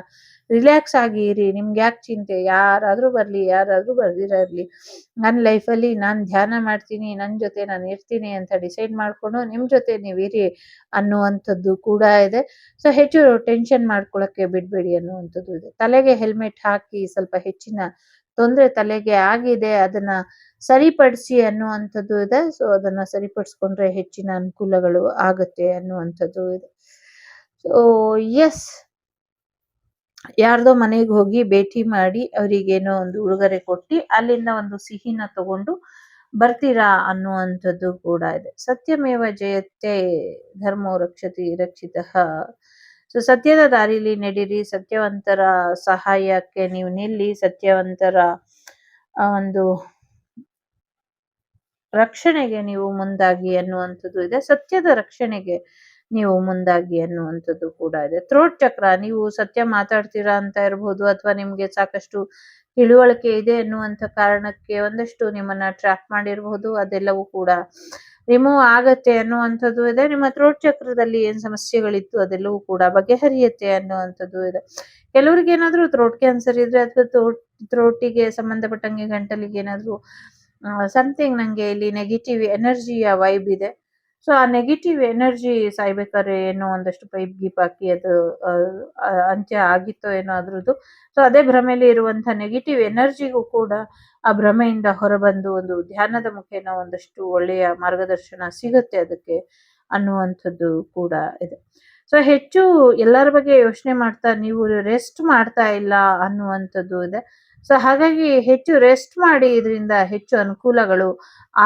S1: ರಿಲ್ಯಾಕ್ಸ್ ಆಗಿ ಇರಿ. ನಿಮ್ಗೆ ಯಾಕೆ ಚಿಂತೆ? ಯಾರಾದ್ರೂ ಬರ್ಲಿ, ಯಾರಾದ್ರೂ ಬರ್ದಿರಲಿ ನನ್ನ ಲೈಫಲ್ಲಿ ನಾನು ಧ್ಯಾನ ಮಾಡ್ತೀನಿ ನನ್ನ ಜೊತೆ ನಾನು ಇರ್ತೀನಿ ಅಂತ ಡಿಸೈಡ್ ಮಾಡ್ಕೊಂಡು ನಿಮ್ ಜೊತೆ ನೀವು ಇರಿ ಅನ್ನುವಂಥದ್ದು ಕೂಡ ಇದೆ. ಸೊ ಹೆಚ್ಚು ಟೆನ್ಷನ್ ಮಾಡ್ಕೊಳಕ್ಕೆ ಬಿಡ್ಬೇಡಿ ಅನ್ನುವಂಥದ್ದು ಇದೆ. ತಲೆಗೆ ಹೆಲ್ಮೆಟ್ ಹಾಕಿ ಸ್ವಲ್ಪ ಹೆಚ್ಚಿನ ತೊಂದರೆ ತಲೆಗೆ ಆಗಿದೆ, ಅದನ್ನ ಸರಿಪಡಿಸಿ ಅನ್ನುವಂಥದ್ದು ಇದೆ. ಸೊ ಅದನ್ನ ಸರಿಪಡಿಸ್ಕೊಂಡ್ರೆ ಹೆಚ್ಚಿನ ಅನುಕೂಲಗಳು ಆಗತ್ತೆ ಅನ್ನುವಂಥದ್ದು ಇದೆ. ಸೊ ಎಸ್ ಯಾರ್ದೋ ಮನೆಗೆ ಹೋಗಿ ಭೇಟಿ ಮಾಡಿ ಅವರಿಗೇನೋ ಒಂದು ಉಡುಗೊರೆ ಕೊಟ್ಟು ಅಲ್ಲಿಂದ ಒಂದು ಸಿಹಿನ ತಗೊಂಡು ಬರ್ತೀರಾ ಅನ್ನುವಂಥದ್ದು ಕೂಡ ಇದೆ. ಸತ್ಯಮೇವ ಜಯತೆ ಧರ್ಮೋ ರಕ್ಷತಿ ರಕ್ಷಿತ ಸೊ ಸತ್ಯದ ದಾರಿಲಿ ನಡೀರಿ ಸತ್ಯವಂತರ ಸಹಾಯಕ್ಕೆ ನೀವು ನಿಲ್ಲಿ ಸತ್ಯವಂತರ ಒಂದು ರಕ್ಷಣೆಗೆ ನೀವು ಮುಂದಾಗಿ ಅನ್ನುವಂಥದ್ದು ಇದೆ. ಸತ್ಯದ ರಕ್ಷಣೆಗೆ ನೀವು ಮುಂದಾಗಿ ಅನ್ನುವಂಥದ್ದು ಕೂಡ ಇದೆ. ಥ್ರೋಟ್ ಚಕ್ರ, ನೀವು ಸತ್ಯ ಮಾತಾಡ್ತೀರಾ ಅಂತ ಇರಬಹುದು ಅಥವಾ ನಿಮ್ಗೆ ಸಾಕಷ್ಟು ತಿಳುವಳಿಕೆ ಇದೆ ಅನ್ನುವಂಥ ಕಾರಣಕ್ಕೆ ಒಂದಷ್ಟು ನಿಮ್ಮನ್ನ ಟ್ರ್ಯಾಕ್ ಮಾಡಿರಬಹುದು ಅದೆಲ್ಲವೂ ಕೂಡ ರಿಮೂವ್ ಆಗತ್ತೆ ಅನ್ನುವಂಥದ್ದು ಇದೆ. ನಿಮ್ಮ ಥ್ರೋಟ್ ಚಕ್ರದಲ್ಲಿ ಏನ್ ಸಮಸ್ಯೆಗಳಿತ್ತು ಅದೆಲ್ಲವೂ ಕೂಡ ಬಗೆಹರಿಯುತ್ತೆ ಅನ್ನುವಂಥದ್ದು ಇದೆ. ಕೆಲವ್ರಿಗೆ ಏನಾದರೂ ಥ್ರೋಟ್ ಕ್ಯಾನ್ಸರ್ ಇದ್ರೆ ಅಥವಾ ಥ್ರೋಟ್ ಥ್ರೋಟಿಗೆ ಸಂಬಂಧಪಟ್ಟಂಗೆ ಗಂಟಲಿಗೆ ಏನಾದರೂ ಸಮಥಿಂಗ್ ನಂಗೆ ಇಲ್ಲಿ ನೆಗೆಟಿವ್ ಎನರ್ಜಿಯ ವೈಬ್ ಇದೆ. ಸೊ ಆ ನೆಗೆಟಿವ್ ಎನರ್ಜಿ ಸಾಯ್ಬೇಕಾದ್ರೆ ಏನೋ ಒಂದಷ್ಟು ಪೈಪ್ ಗೀಪ್ ಹಾಕಿ ಅದು ಅಂತ್ಯ ಆಗಿತ್ತೋ ಏನೋ ಅದ್ರದ್ದು. ಸೊ ಅದೇ ಭ್ರಮೆಯಲ್ಲಿ ಇರುವಂತ ನೆಗೆಟಿವ್ ಎನರ್ಜಿಗೂ ಕೂಡ ಆ ಭ್ರಮೆಯಿಂದ ಹೊರಬಂದು ಒಂದು ಧ್ಯಾನದ ಮುಖೇನ ಒಂದಷ್ಟು ಒಳ್ಳೆಯ ಮಾರ್ಗದರ್ಶನ ಸಿಗುತ್ತೆ ಅದಕ್ಕೆ ಅನ್ನುವಂಥದ್ದು ಕೂಡ ಇದೆ. ಸೊ ಹೆಚ್ಚು ಎಲ್ಲರ ಬಗ್ಗೆ ಯೋಚನೆ ಮಾಡ್ತಾ ನೀವು ರೆಸ್ಟ್ ಮಾಡ್ತಾ ಇಲ್ಲ ಅನ್ನುವಂಥದ್ದು ಇದೆ. ಸೊ ಹಾಗಾಗಿ ಹೆಚ್ಚು ರೆಸ್ಟ್ ಮಾಡಿ ಇದರಿಂದ ಹೆಚ್ಚು ಅನುಕೂಲಗಳು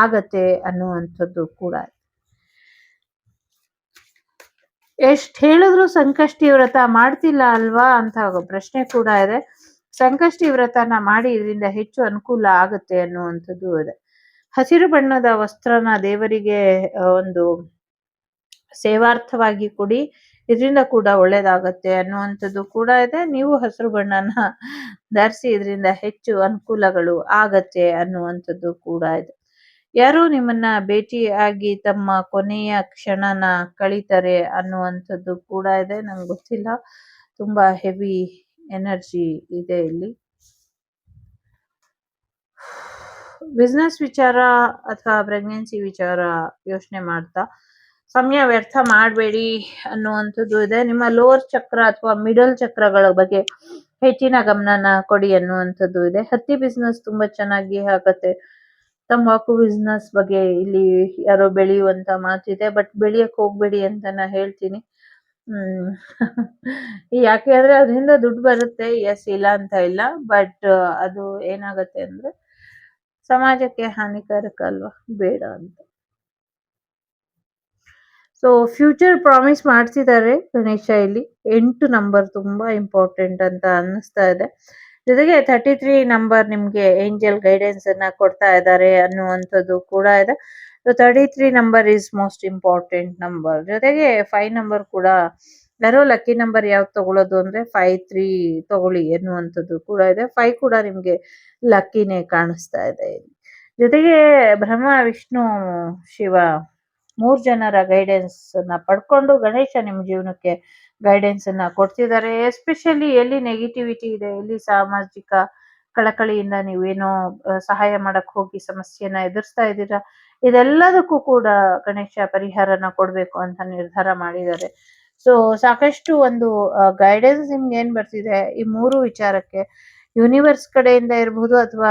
S1: ಆಗತ್ತೆ ಅನ್ನುವಂಥದ್ದು ಕೂಡ ಇದೆ. ಎಷ್ಟ್ ಹೇಳಿದ್ರು ಸಂಕಷ್ಟಿ ವ್ರತ ಮಾಡ್ತಿಲ್ಲ ಅಲ್ವಾ ಅಂತ ಪ್ರಶ್ನೆ ಕೂಡ ಇದೆ. ಸಂಕಷ್ಟಿ ವ್ರತನ ಮಾಡಿ ಇದರಿಂದ ಹೆಚ್ಚು ಅನುಕೂಲ ಆಗುತ್ತೆ ಅನ್ನುವಂಥದ್ದು ಇದೆ. ಹಸಿರು ಬಣ್ಣದ ವಸ್ತ್ರನ ದೇವರಿಗೆ ಒಂದು ಸೇವಾರ್ಥವಾಗಿ ಕೊಡಿ, ಇದರಿಂದ ಕೂಡ ಒಳ್ಳೇದಾಗತ್ತೆ ಅನ್ನುವಂಥದ್ದು ಕೂಡ ಇದೆ. ನೀವು ಹಸಿರು ಬಣ್ಣನ ಧರಿಸಿ ಇದರಿಂದ ಹೆಚ್ಚು ಅನುಕೂಲಗಳು ಆಗತ್ತೆ ಅನ್ನುವಂಥದ್ದು ಕೂಡ ಇದೆ. ಯಾರು ನಿಮ್ಮನ್ನ ಭೇಟಿಯಾಗಿ ತಮ್ಮ ಕೊನೆಯ ಕ್ಷಣನ ಕಳೀತಾರೆ ಅನ್ನುವಂಥದ್ದು ಕೂಡ ಇದೆ. ನಂಗೆ ಗೊತ್ತಿಲ್ಲ. ತುಂಬಾ ಹೆವಿ ಎನರ್ಜಿ ಇದೆ ಇಲ್ಲಿ. ಬಿಸ್ನೆಸ್ ವಿಚಾರ ಅಥವಾ ಪ್ರೆಗ್ನೆನ್ಸಿ ವಿಚಾರ ಯೋಚನೆ ಮಾಡ್ತಾ. ಸಮಯ ವ್ಯರ್ಥ ಮಾಡಬೇಡಿ ಅನ್ನುವಂಥದ್ದು ಇದೆ. ನಿಮ್ಮ ಲೋವರ್ ಚಕ್ರ ಅಥವಾ ಮಿಡಲ್ ಚಕ್ರಗಳ ಬಗ್ಗೆ ಹೆಚ್ಚಿನ ಗಮನನ ಕೊಡಿ ಅನ್ನುವಂಥದ್ದು ಇದೆ. ಹತ್ತಿ ಬಿಸ್ನೆಸ್ ತುಂಬಾ ಚೆನ್ನಾಗಿ ಆಗತ್ತೆ. ತಂಬಾಕು ಬಿಸ್ನೆಸ್ ಬಗ್ಗೆ ಇಲ್ಲಿ ಯಾರೋ ಬೆಳೆಯುವಂತ ಮಾತಿದೆ ಬಟ್ ಬೆಳೆಯಕ್ಕೆ ಹೋಗ್ಬೇಡಿ ಅಂತ ನಾ ಹೇಳ್ತೀನಿ. ಹ್ಮ್. ಯಾಕೆ ಅಂದ್ರೆ ಅದರಿಂದ ದುಡ್ಡು ಬರುತ್ತೆ ಎಸ್ ಇಲ್ಲ ಅಂತ ಇಲ್ಲ ಬಟ್ ಅದು ಏನಾಗತ್ತೆ ಅಂದ್ರೆ ಸಮಾಜಕ್ಕೆ ಹಾನಿಕಾರಕ ಅಲ್ವಾ? ಬೇಡ ಅಂತ. ಸೊ ಫ್ಯೂಚರ್ ಪ್ರಾಮಿಸ್ ಮಾಡ್ತಿದ್ದಾರೆ ಗಣೇಶ ಇಲ್ಲಿ. ಎಂಟು ನಂಬರ್ ತುಂಬಾ ಇಂಪಾರ್ಟೆಂಟ್ ಅಂತ ಅನ್ನಿಸ್ತಾ ಇದೆ. ಜೊತೆಗೆ ಥರ್ಟಿ ತ್ರೀ ನಂಬರ್ ನಿಮ್ಗೆ ಏಂಜಲ್ ಗೈಡೆನ್ಸ್ ಅನ್ನ ಕೊಡ್ತಾ ಇದ್ದಾರೆ ಅನ್ನುವಂಥದ್ದು ಕೂಡ ಇದೆ. Thirty three number is most important number ಜೊತೆಗೆ ಫೈವ್ ನಂಬರ್ ಕೂಡ, ಯಾರೋ ಲಕ್ಕಿ ನಂಬರ್ ಯಾವ್ದು ತಗೊಳ್ಳೋದು ಅಂದ್ರೆ ಫೈವ್ ತ್ರೀ ತಗೊಳ್ಳಿ ಎನ್ನುವಂಥದ್ದು ಕೂಡ ಇದೆ. ಫೈವ್ ಕೂಡ ನಿಮ್ಗೆ ಲಕ್ಕಿನೇ ಕಾಣಿಸ್ತಾ ಇದೆ. ಜೊತೆಗೆ ಬ್ರಹ್ಮ, ವಿಷ್ಣು, ಶಿವ ಮೂರ್ ಜನರ ಗೈಡೆನ್ಸ್ ಅನ್ನ ಪಡ್ಕೊಂಡು ಗಣೇಶ ನಿಮ್ ಜೀವನಕ್ಕೆ ಗೈಡೆನ್ಸ್ ಅನ್ನ ಕೊಡ್ತಿದ್ದಾರೆ ಎಸ್ಪೆಷಲಿ ಎಲ್ಲಿ ನೆಗೆಟಿವಿಟಿ ಇದೆ, ಎಲ್ಲಿ ಸಾಮಾಜಿಕ ಕಳಕಳಿಯಿಂದ ನೀವೇನೋ ಸಹಾಯ ಮಾಡಕ್ ಹೋಗಿ ಸಮಸ್ಯೆನ ಎದುರಿಸ್ತಾ ಇದ್ದೀರಾ? ಇದೆಲ್ಲದಕ್ಕೂ ಕೂಡ ಗಣೇಶ ಪರಿಹಾರನ ಕೊಡ್ಬೇಕು ಅಂತ ನಿರ್ಧಾರ ಮಾಡಿದ್ದಾರೆ. ಸೊ ಸಾಕಷ್ಟು ಒಂದು ಗೈಡೆನ್ಸ್ ನಿಮ್ಗೆ ಏನ್ ಬರ್ತಿದೆ? ಈ ಮೂರು ವಿಚಾರಕ್ಕೆ ಯೂನಿವರ್ಸ್ ಕಡೆಯಿಂದ ಇರಬಹುದು ಅಥವಾ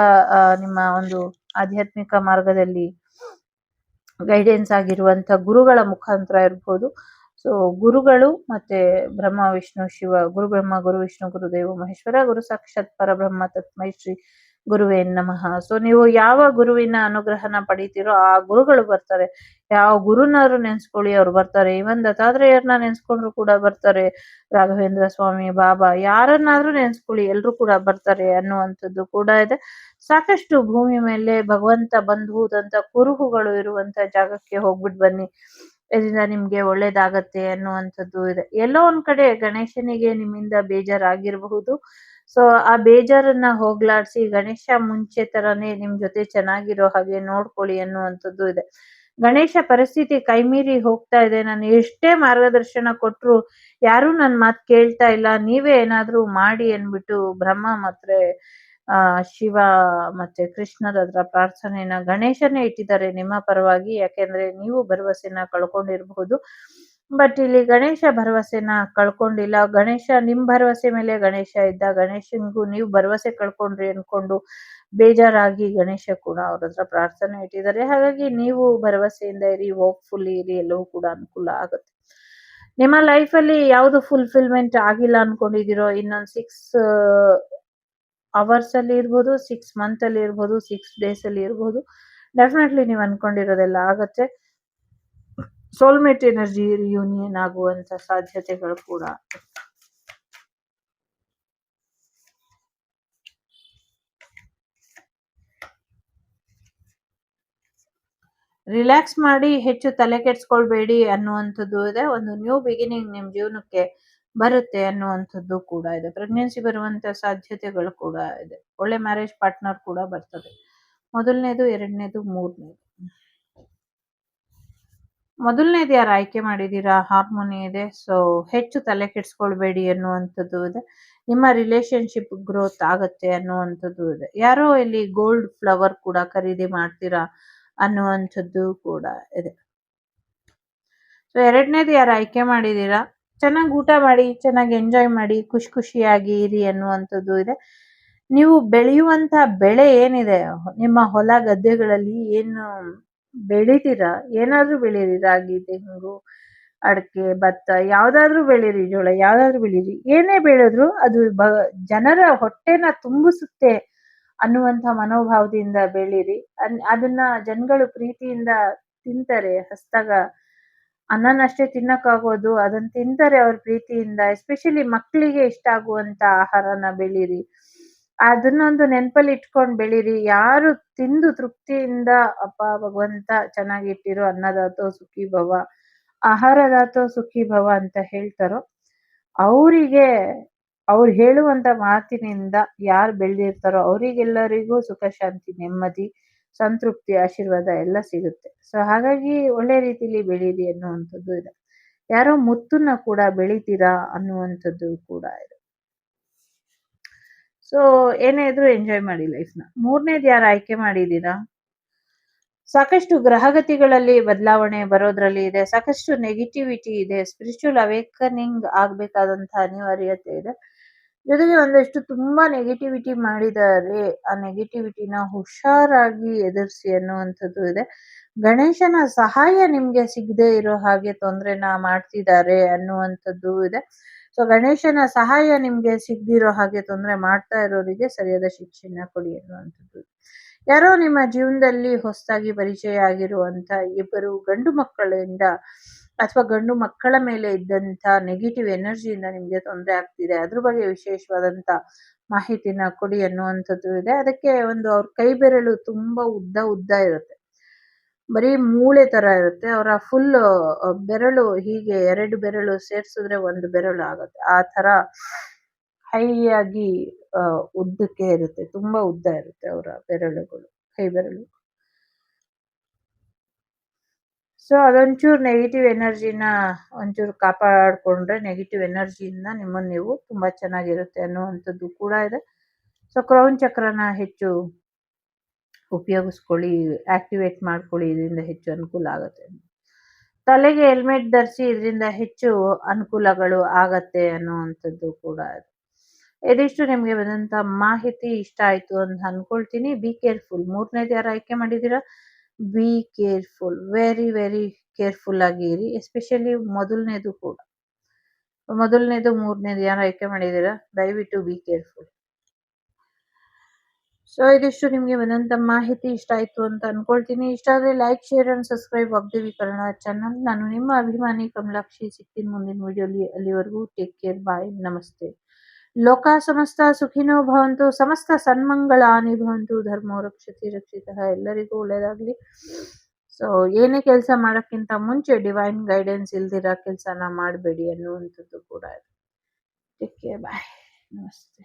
S1: ನಿಮ್ಮ ಒಂದು ಆಧ್ಯಾತ್ಮಿಕ ಮಾರ್ಗದಲ್ಲಿ ಗೈಡೆನ್ಸ್ ಆಗಿರುವಂತ ಗುರುಗಳ ಮುಖಾಂತರ ಇರ್ಬೋದು. ಸೊ ಗುರುಗಳು ಮತ್ತೆ ಬ್ರಹ್ಮ, ವಿಷ್ಣು, ಶಿವ, ಗುರು ಬ್ರಹ್ಮ, ಗುರು ವಿಷ್ಣು ಗುರುದೇವ ಮಹೇಶ್ವರ, ಗುರು ಸಾಕ್ಷಾತ್ ಪರಬ್ರಹ್ಮ ತತ್ಮೈ ಶ್ರೀ ಗುರುವೇ ನಮಃ. ಸೊ ನೀವು ಯಾವ ಗುರುವಿನ ಅನುಗ್ರಹನ ಪಡಿತೀರೋ ಆ ಗುರುಗಳು ಬರ್ತಾರೆ. ಯಾವ ಗುರುನಾದ್ರು ನೆನ್ಸ್ಕೊಳ್ಳಿ, ಅವ್ರು ಬರ್ತಾರೆ. ಇವನ್ ದತ್ತಾತ್ರೇಯರ್ನ ನೆನ್ಸ್ಕೊಂಡ್ರು ಕೂಡ ಬರ್ತಾರೆ. ರಾಘವೇಂದ್ರ ಸ್ವಾಮಿ, ಬಾಬಾ, ಯಾರನ್ನಾದ್ರೂ ನೆನ್ಸ್ಕೊಳ್ಳಿ, ಎಲ್ರು ಕೂಡ ಬರ್ತಾರೆ ಅನ್ನುವಂಥದ್ದು ಕೂಡ ಇದೆ. ಸಾಕಷ್ಟು ಭೂಮಿ ಮೇಲೆ ಭಗವಂತ ಬಂಧುದಂತ ಕುರುಹುಗಳು ಇರುವಂತ ಜಾಗಕ್ಕೆ ಹೋಗ್ಬಿಟ್ ಬನ್ನಿ. ಇದರಿಂದ ನಿಮ್ಗೆ ಒಳ್ಳೇದಾಗತ್ತೆ ಅನ್ನುವಂಥದ್ದು ಇದೆ. ಎಲ್ಲೋ ಒಂದ್ ಕಡೆ ಗಣೇಶನಿಗೆ ನಿಮ್ಮಿಂದ ಬೇಜಾರಾಗಿರಬಹುದು. ಸೊ ಆ ಬೇಜಾರನ್ನ ಹೋಗ್ಲಾಡ್ಸಿ ಗಣೇಶ ಮುಂಚೆ ತರಾನೇ ನಿಮ್ ಜೊತೆ ಚೆನ್ನಾಗಿರೋ ಹಾಗೆ ನೋಡ್ಕೊಳ್ಳಿ ಅನ್ನುವಂಥದ್ದು ಇದೆ. ಗಣೇಶ ಪರಿಸ್ಥಿತಿ ಕೈಮೀರಿ ಹೋಗ್ತಾ ಇದೆ. ನಾನು ಎಷ್ಟೇ ಮಾರ್ಗದರ್ಶನ ಕೊಟ್ರು ಯಾರು ನನ್ ಮಾತ್ ಕೇಳ್ತಾ ಇಲ್ಲ. ನೀವೇ ಏನಾದ್ರೂ ಮಾಡಿ ಅನ್ಬಿಟ್ಟು ಬ್ರಹ್ಮ ಮತ್ತೆ ಆ, ಶಿವ ಮತ್ತೆ ಕೃಷ್ಣರ ಹತ್ರ ಪ್ರಾರ್ಥನೆಯನ್ನ ಗಣೇಶನೇ ಇಟ್ಟಿದ್ದಾರೆ ನಿಮ್ಮ ಪರವಾಗಿ, ಯಾಕೆಂದ್ರೆ ನೀವು ಭರವಸೆನ ಕಳ್ಕೊಂಡಿರಬಹುದು. ಬಟ್ ಇಲ್ಲಿ ಗಣೇಶ ಭರವಸೆನ ಕಳ್ಕೊಂಡಿಲ್ಲ. ಗಣೇಶ ನಿಮ್ ಭರವಸೆ ಮೇಲೆ ಗಣೇಶ ಇದ್ದ ಗಣೇಶನ್ಗೂ ನೀವು ಭರವಸೆ ಕಳ್ಕೊಂಡ್ರಿ ಅನ್ಕೊಂಡು ಬೇಜಾರಾಗಿ ಗಣೇಶ ಕೂಡ ಅವ್ರ ಹತ್ರ ಪ್ರಾರ್ಥನೆ ಇಟ್ಟಿದ್ದಾರೆ. ಹಾಗಾಗಿ ನೀವು ಭರವಸೆಯಿಂದ ಇರಿ ಹೋಪ್ಫುಲ್ ಇರಿ, ಎಲ್ಲವೂ ಕೂಡ ಅನುಕೂಲ ಆಗುತ್ತೆ. ನಿಮ್ಮ ಲೈಫ್ ಅಲ್ಲಿ ಯಾವ್ದು ಫುಲ್ಫಿಲ್ಮೆಂಟ್ ಆಗಿಲ್ಲ ಅನ್ಕೊಂಡಿದಿರೋ ಇನ್ನೊಂದು ಸಿಕ್ಸ್ ಅವರ್ಸ್ ಅಲ್ಲಿ ಇರ್ಬೋದು ಸಿಕ್ಸ್ ಮಂತ್ ಅಲ್ಲಿ ಇರ್ಬೋದು ಸಿಕ್ಸ್ ಡೇಸ್ ಅಲ್ಲಿ ಇರ್ಬೋದು. ಡೆಫಿನೆಟ್ಲಿ ನೀವು ಅನ್ಕೊಂಡಿರೋದೆಲ್ಲ ಆಗತ್ತೆ. ಸೋಲ್ಮೇಟ್ ಎನರ್ಜಿ ರಿಯೂನಿಯನ್ ಆಗುವಂತ ಸಾಧ್ಯತೆಗಳು ಕೂಡ ರಿಲ್ಯಾಕ್ಸ್ ಮಾಡಿ ಹೆಚ್ಚು ತಲೆ ಕೆಡ್ಸ್ಕೊಳ್ಬೇಡಿ ಅನ್ನುವಂಥದ್ದು ಇದೆ. ಒಂದು ನ್ಯೂ ಬಿಗಿನಿಂಗ್ ನಿಮ್ಮ ಜೀವನಕ್ಕೆ ಬರುತ್ತೆ ಅನ್ನುವಂಥದ್ದು ಕೂಡ ಇದೆ. ಪ್ರೆಗ್ನೆನ್ಸಿ ಬರುವಂತ ಸಾಧ್ಯತೆಗಳು ಕೂಡ ಇದೆ. ಒಳ್ಳೆ ಮ್ಯಾರೇಜ್ ಪಾರ್ಟ್ನರ್ ಕೂಡ ಬರ್ತದೆ. ಮೊದಲನೇದು, ಎರಡನೇದು, ಮೂರನೇದು. ಮೊದಲನೇದು ಯಾರು ಆಯ್ಕೆ ಮಾಡಿದೀರಾ? ಹಾರ್ಮೋನಿ ಇದೆ. ಸೊ ಹೆಚ್ಚು ತಲೆ ಕೆಡಿಸ್ಕೊಳ್ಬೇಡಿ ಅನ್ನುವಂಥದ್ದು ಇದೆ. ನಿಮ್ಮ ರಿಲೇಶನ್ಶಿಪ್ ಗ್ರೋತ್ ಆಗುತ್ತೆ ಅನ್ನುವಂಥದ್ದು ಇದೆ. ಯಾರೋ ಇಲ್ಲಿ ಗೋಲ್ಡ್ ಫ್ಲವರ್ ಕೂಡ ಖರೀದಿ ಮಾಡ್ತೀರಾ ಅನ್ನುವಂಥದ್ದು ಕೂಡ ಇದೆ. ಸೊ ಎರಡನೇದು ಯಾರು ಆಯ್ಕೆ ಮಾಡಿದೀರಾ? ಚೆನ್ನಾಗಿ ಊಟ ಮಾಡಿ, ಚೆನ್ನಾಗಿ ಎಂಜಾಯ್ ಮಾಡಿ, ಖುಷಿ ಖುಷಿಯಾಗಿ ಇರಿ ಅನ್ನುವಂಥದ್ದು ಇದೆ. ನೀವು ಬೆಳೆಯುವಂತ ಬೆಳೆ ಏನಿದೆ? ನಿಮ್ಮ ಹೊಲ ಗದ್ದೆಗಳಲ್ಲಿ ಏನು ಬೆಳಿತೀರ? ಏನಾದ್ರೂ ಬೆಳೀರಿ? ರಾಗಿ, ತೆಂಗು, ಅಡಕೆ, ಭತ್ತ, ಯಾವ್ದಾದ್ರೂ ಬೆಳೀರಿ, ಜೋಳ, ಯಾವ್ದಾದ್ರೂ ಬೆಳೀರಿ. ಏನೇ ಬೆಳೆದ್ರು ಅದು ಬ, ಜನರ ಹೊಟ್ಟೆನ ತುಂಬಿಸುತ್ತೆ ಅನ್ನುವಂತ ಮನೋಭಾವದಿಂದ ಬೆಳೀರಿ. ಅನ್, ಅದನ್ನ ಜನಗಳು ಪ್ರೀತಿಯಿಂದ ತಿಂತಾರೆ ಹಸ್ದಾಗ ಅನ್ನನಷ್ಟೇ ತಿನ್ನಕ್ಕಾಗೋದು ಅದನ್ನ ತಿಂತಾರೆ ಅವ್ರ ಪ್ರೀತಿಯಿಂದ ಎಸ್ಪೆಷಲಿ ಮಕ್ಕಳಿಗೆ ಇಷ್ಟ ಆಗುವಂತ ಆಹಾರನ ಬೆಳೀರಿ. ಅದನ್ನೊಂದು ನೆನಪಲ್ಲಿ ಇಟ್ಕೊಂಡ್ ಬೆಳೀರಿ. ಯಾರು ತಿಂದು ತೃಪ್ತಿಯಿಂದ, ಅಪ್ಪ, ಭಗವಂತ ಚೆನ್ನಾಗಿಟ್ಟಿರೋ ಅನ್ನದಾತೋ ಸುಖಿ ಭವ, ಆಹಾರದಾತೋ ಸುಖಿ ಭವ ಅಂತ ಹೇಳ್ತಾರೋ, ಅವರಿಗೆ, ಅವ್ರು ಹೇಳುವಂತ ಮಾತಿನಿಂದ ಯಾರು ಬೆಳೆದಿರ್ತಾರೋ, ಅವರಿಗೆಲ್ಲರಿಗೂ ಸುಖ ಶಾಂತಿ ನೆಮ್ಮದಿ ಸಂತೃಪ್ತಿ, ಆಶೀರ್ವಾದ ಎಲ್ಲ ಸಿಗುತ್ತೆ. ಸೊ ಹಾಗಾಗಿ ಒಳ್ಳೆ ರೀತಿಲಿ ಬೆಳೀರಿ ಅನ್ನುವಂಥದ್ದು ಇದೆ. ಯಾರೋ ಮುತ್ತನ್ನ ಕೂಡ ಬೆಳಿತೀರಾ ಅನ್ನುವಂಥದ್ದು ಕೂಡ ಇದೆ. ಸೊ ಏನೇ ಇದ್ರು ಎಂಜಾಯ್ ಮಾಡಿ ಲೈಫ್ನ ಮೂರನೇದು ಯಾರು ಆಯ್ಕೆ ಮಾಡಿದ್ದೀರಾ ಸಾಕಷ್ಟು ಗ್ರಹಗತಿಗಳಲ್ಲಿ ಬದಲಾವಣೆ ಬರೋದ್ರಲ್ಲಿ ಇದೆ. ಸಾಕಷ್ಟು ನೆಗೆಟಿವಿಟಿ ಇದೆ. ಸ್ಪಿರಿಚುವಲ್ ಅವೇಕನಿಂಗ್ ಆಗ್ಬೇಕಾದಂತಹ ಅನಿವಾರ್ಯತೆ ಇದೆ. ಜೊತೆಗೆ ಒಂದಷ್ಟು ತುಂಬಾ ನೆಗೆಟಿವಿಟಿ ಮಾಡಿದ್ದಾರೆ. ಆ ನೆಗೆಟಿವಿಟಿನ ಹುಷಾರಾಗಿ ಎದುರಿಸಿ ಅನ್ನುವಂಥದ್ದು ಇದೆ. ಗಣೇಶನ ಸಹಾಯ ನಿಮ್ಗೆ ಸಿಗದೆ ಇರೋ ಹಾಗೆ ತೊಂದ್ರೆನ ಮಾಡ್ತಿದ್ದಾರೆ ಅನ್ನುವಂಥದ್ದು ಇದೆ. ಸೊ ಗಣೇಶನ ಸಹಾಯ ನಿಮ್ಗೆ ಸಿಗದಿರೋ ಹಾಗೆ ತೊಂದರೆ ಮಾಡ್ತಾ ಇರೋರಿಗೆ ಸರಿಯಾದ ಶಿಕ್ಷೆನ ಕೊಡಿ ಅನ್ನುವಂಥದ್ದು. ಯಾರೋ ನಿಮ್ಮ ಜೀವನದಲ್ಲಿ ಹೊಸದಾಗಿ ಪರಿಚಯ ಆಗಿರುವಂತ ಇಬ್ಬರು ಗಂಡು ಮಕ್ಕಳಿಂದ ಅಥವಾ ಗಂಡು ಮಕ್ಕಳ ಮೇಲೆ ಇದ್ದಂತ ನೆಗೆಟಿವ್ ಎನರ್ಜಿಯಿಂದ ನಿಮಗೆ ತೊಂದರೆ ಆಗ್ತಿದೆ. ಅದ್ರ ಬಗ್ಗೆ ವಿಶೇಷವಾದಂತ ಮಾಹಿತಿನ ಕೊಡಿ ಅನ್ನುವಂಥದ್ದು ಇದೆ. ಅದಕ್ಕೆ ಒಂದು ಅವ್ರ ಕೈ ಬೆರಳು ತುಂಬಾ ಉದ್ದ ಉದ್ದ ಇರುತ್ತೆ. ಬರೀ ಮೂಳೆ ತರ ಇರುತ್ತೆ. ಅವರ ಫುಲ್ ಬೆರಳು ಹೀಗೆ ಎರಡು ಬೆರಳು ಸೇರ್ಸಿದ್ರೆ ಒಂದು ಬೆರಳು ಆಗುತ್ತೆ. ಆ ತರ ಹೈಯಾಗಿ ಉದ್ದಕ್ಕೆ ಇರುತ್ತೆ. ತುಂಬಾ ಉದ್ದ ಇರುತ್ತೆ ಅವರ ಬೆರಳುಗಳು, ಕೈ ಬೆರಳು. ಸೊ ಅದೊಂಚೂರು ನೆಗೆಟಿವ್ ಎನರ್ಜಿನ ಒಂಚೂರು ಕಾಪಾಡಿಕೊಂಡ್ರೆ ನೆಗೆಟಿವ್ ಎನರ್ಜಿಯಿಂದ ನಿಮ್ಮನ್ನು ನೀವು ತುಂಬ ಚೆನ್ನಾಗಿರುತ್ತೆ ಅನ್ನುವಂಥದ್ದು ಕೂಡ ಇದೆ. ಸೊ ಕ್ರೌನ್ ಚಕ್ರನ ಹೆಚ್ಚು ಉಪಯೋಗಿಸ್ಕೊಳ್ಳಿ ಆಕ್ಟಿವೇಟ್ ಮಾಡ್ಕೊಳ್ಳಿ, ಇದರಿಂದ ಹೆಚ್ಚು ಅನುಕೂಲ ಆಗುತ್ತೆ. ತಲೆಗೆ ಹೆಲ್ಮೆಟ್ ಧರಿಸಿ ಇದರಿಂದ ಹೆಚ್ಚು ಅನುಕೂಲಗಳು ಆಗತ್ತೆ ಅನ್ನುವಂಥದ್ದು ಕೂಡ ಇದೆ. ಇದಿಷ್ಟು ನಿಮಗೆ ಬಂದಂಥ ಮಾಹಿತಿ ಇಷ್ಟ ಆಯಿತು ಅಂತ ಅಂದ್ಕೊಳ್ತೀನಿ ಬಿ ಕೇರ್ಫುಲ್ ಮೂರನೇದು ಯಾರು ಆಯ್ಕೆ ಮಾಡಿದ್ದೀರಾ? Be careful very very careful ಆಗಿ ಇರಿ ಎಸ್ಪೆಷಲಿ ಮೊದಲನೇದು ಕೂಡ. ಮೊದಲನೇದು, ಮೂರನೇದು ಯಾರು ಆಯ್ಕೆ ಮಾಡಿದ್ದೀರಾ? ದಯವಿಟ್ಟು ಬಿ ಕೇರ್ಫುಲ್ ಸೊ ಇದಿಷ್ಟು ನಿಮಗೆ ಬಂದಂಥ ಮಾಹಿತಿ ಇಷ್ಟ ಆಯ್ತು ಅಂತ ಅನ್ಕೊಳ್ತೀನಿ. ಇಷ್ಟ ಆದ್ರೆ ಲೈಕ್ ಶೇರ್ ಅಂಡ್ ಸಬ್ಸ್ಕ್ರೈಬ್ ಆಗ್ತೀವಿ ಕನ್ನಡ ಚಾನಲ್ ನಾನು ನಿಮ್ಮ ಅಭಿಮಾನಿ ಕಮಲಾಕ್ಷಿ ಸಿಗ್ತೀನಿ ಮುಂದಿನ ವಿಡಿಯೋಲಿ ಅಲ್ಲಿವರೆಗೂ ಟೇಕ್ ಕೇರ್ ಬಾಯ್ ನಮಸ್ತೆ. ಲೋಕ ಸಮಸ್ತ ಸುಖಿನೋ ಭವಂತು, ಸಮಸ್ತ ಸನ್ಮಂಗಳಾನಿ ಭವಂತು, ಧರ್ಮೋ ರಕ್ಷತಿ ರಕ್ಷಿತ. ಎಲ್ಲರಿಗೂ ಒಳ್ಳೇದಾಗ್ಲಿ. ಸೊ ಏನೇ ಕೆಲಸ ಮಾಡೋಕ್ಕಿಂತ ಮುಂಚೆ ಡಿವೈನ್ ಗೈಡೆನ್ಸ್ ಇಲ್ದಿರ ಕೆಲಸನ ಮಾಡಬೇಡಿ ಅನ್ನುವಂಥದ್ದು ಕೂಡ ಟೇಕ್ ಕೇರ್ ಬಾಯ್ ನಮಸ್ತೆ.